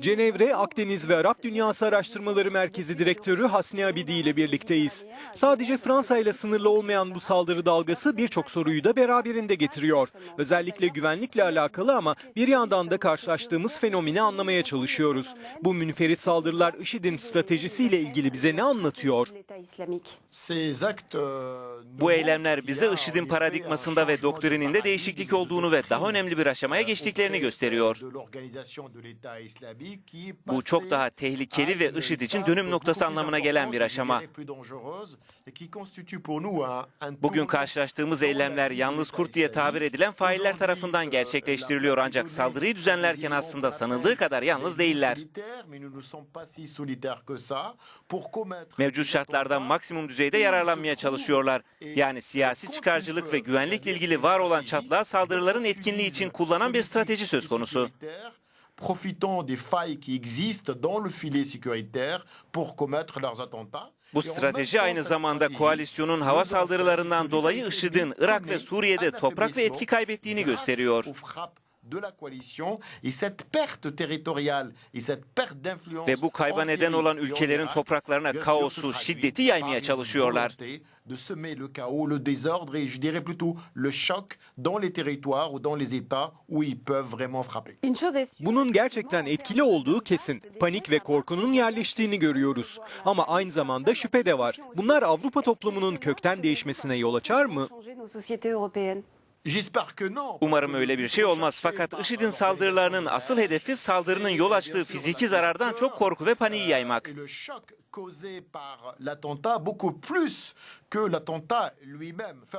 Cenevre, Akdeniz ve Arap Dünyası Araştırmaları Merkezi Direktörü Hasni Abidi ile birlikteyiz. Sadece Fransa ile sınırlı olmayan bu saldırı dalgası birçok soruyu da beraberinde getiriyor. Özellikle güvenlikle alakalı ama bir yandan da karşılaştığımız fenomeni anlamaya çalışıyoruz. Bu münferit saldırılar IŞİD'in stratejisiyle ilgili bize ne anlatıyor? Bu eylemler bize IŞİD'in paradigmasında ve doktrininde değişiklik olduğunu ve daha önemli bir aşamaya geçtiklerini gösteriyor. Bu çok daha tehlikeli ve IŞİD için dönüm noktası anlamına gelen bir aşama. Bugün karşılaştığımız eylemler yalnız kurt diye tabir edilen failler tarafından gerçekleştiriliyor ancak saldırıyı düzenlerken aslında sanıldığı kadar yalnız değiller. Mevcut şartlardan maksimum düzeyde yararlanmaya çalışıyorlar. Yani siyasi çıkarcılık ve güvenlikle ilgili var olan çatlağı saldırıların etkinliği için kullanan bir strateji söz konusu. Profitant des failles qui existent dans le filet sécuritaire pour commettre leurs attentats. Bu strateji aynı zamanda koalisyonun hava saldırılarından dolayı IŞİD'in Irak ve Suriye'de toprak ve etki kaybettiğini gösteriyor. De la coalition et cette perte territoriale et cette perte d'influence Ve bu kayba en neden olan ülkelerin topraklarına kaosu, şiddeti yaymaya çalışıyorlar. de semer le chaos, le désordre et je dirais plutôt le choc dans les territoires ou dans les États où ils peuvent vraiment frapper. Bunun gerçekten etkili olduğu kesin. Panik ve korkunun yerleştiğini görüyoruz. Ama aynı zamanda şüphe de var. Bunlar Avrupa toplumunun kökten değişmesine yol açar mı? Umarım öyle bir şey olmaz fakat IŞİD'in saldırılarının asıl hedefi saldırının yol açtığı fiziki zarardan çok korku ve paniği yaymak.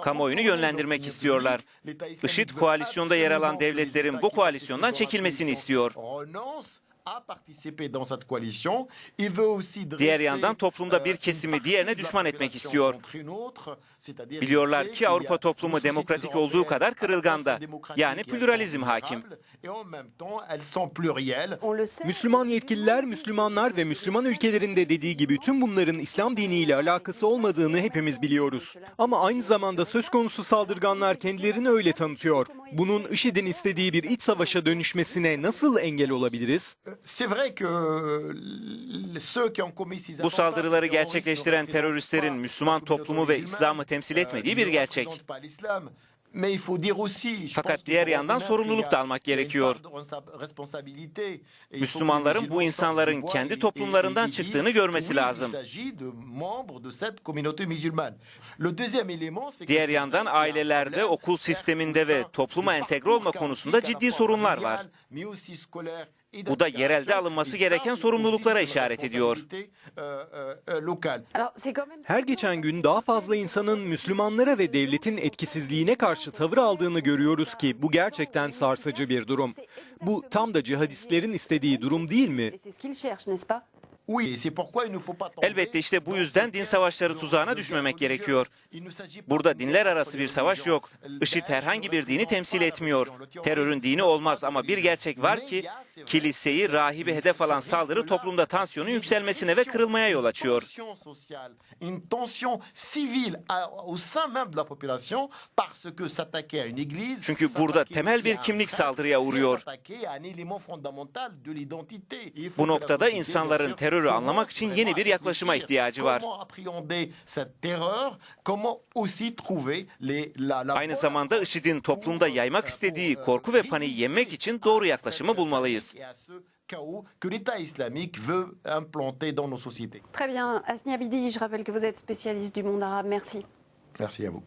Kamuoyunu yönlendirmek istiyorlar. IŞİD koalisyonda yer alan devletlerin bu koalisyondan çekilmesini istiyor. Renoncent à participer dans cette coalition. Il veut aussi dresser, Diğer yandan toplumda bir euh, kesimi une diğerine düşman etmek istiyor. Biliyorlar ki Avrupa toplumu demokratik olduğu kadar kırılganda. Yani pluralizm hakim. Müslüman yetkililer, Müslümanlar ve Müslüman ülkelerinde dediği gibi tüm bunların İslam diniyle alakası olmadığını hepimiz biliyoruz. Ama aynı zamanda söz konusu saldırganlar kendilerini öyle tanıtıyor. Bunun IŞİD'in istediği bir iç savaşa dönüşmesine nasıl engel olabiliriz? C'est vrai que euh, ceux qui ont commis ces Bu saldırıları gerçekleştiren teröristlerin Müslüman toplumu ve İslam'ı temsil euh, etmediği bir gerçek. Fakat diğer yandan sorumluluk da almak gerekiyor. Müslümanların bu insanların kendi toplumlarından çıktığını görmesi lazım. Diğer yandan ailelerde, okul sisteminde ve topluma entegre olma konusunda ciddi la sorunlar var. Bu da yerelde alınması gereken sorumluluklara işaret ediyor. euh, euh, euh. Her geçen gün daha fazla insanın Müslümanlara ve devletin etkisizliğine karşı tavır aldığını görüyoruz ki bu gerçekten sarsıcı bir durum. Bu tam da cihadistlerin istediği durum değil mi? Elbette işte bu yüzden din savaşları tuzağına düşmemek gerekiyor. Burada dinler arası bir savaş yok. IŞİD herhangi bir dini temsil etmiyor. Terörün dini olmaz ama bir gerçek var ki kiliseyi, rahibi hedef alan saldırı toplumda tansiyonun yükselmesine ve kırılmaya yol açıyor. Çünkü burada temel bir kimlik saldırıya uğruyor. Bu noktada insanların sûr, terörü anlamak için yeni bir yaklaşıma ihtiyacı var. Aynı zamanda IŞİD'in toplumda yaymak istediği euh, korku ve paniği yenmek için doğru yaklaşımı bulmalıyız. chaos que l'État islamique veut implanter dans nos sociétés. Très bien. Asni Abidi, je rappelle que vous êtes spécialiste du monde arabe. Merci. Merci à vous.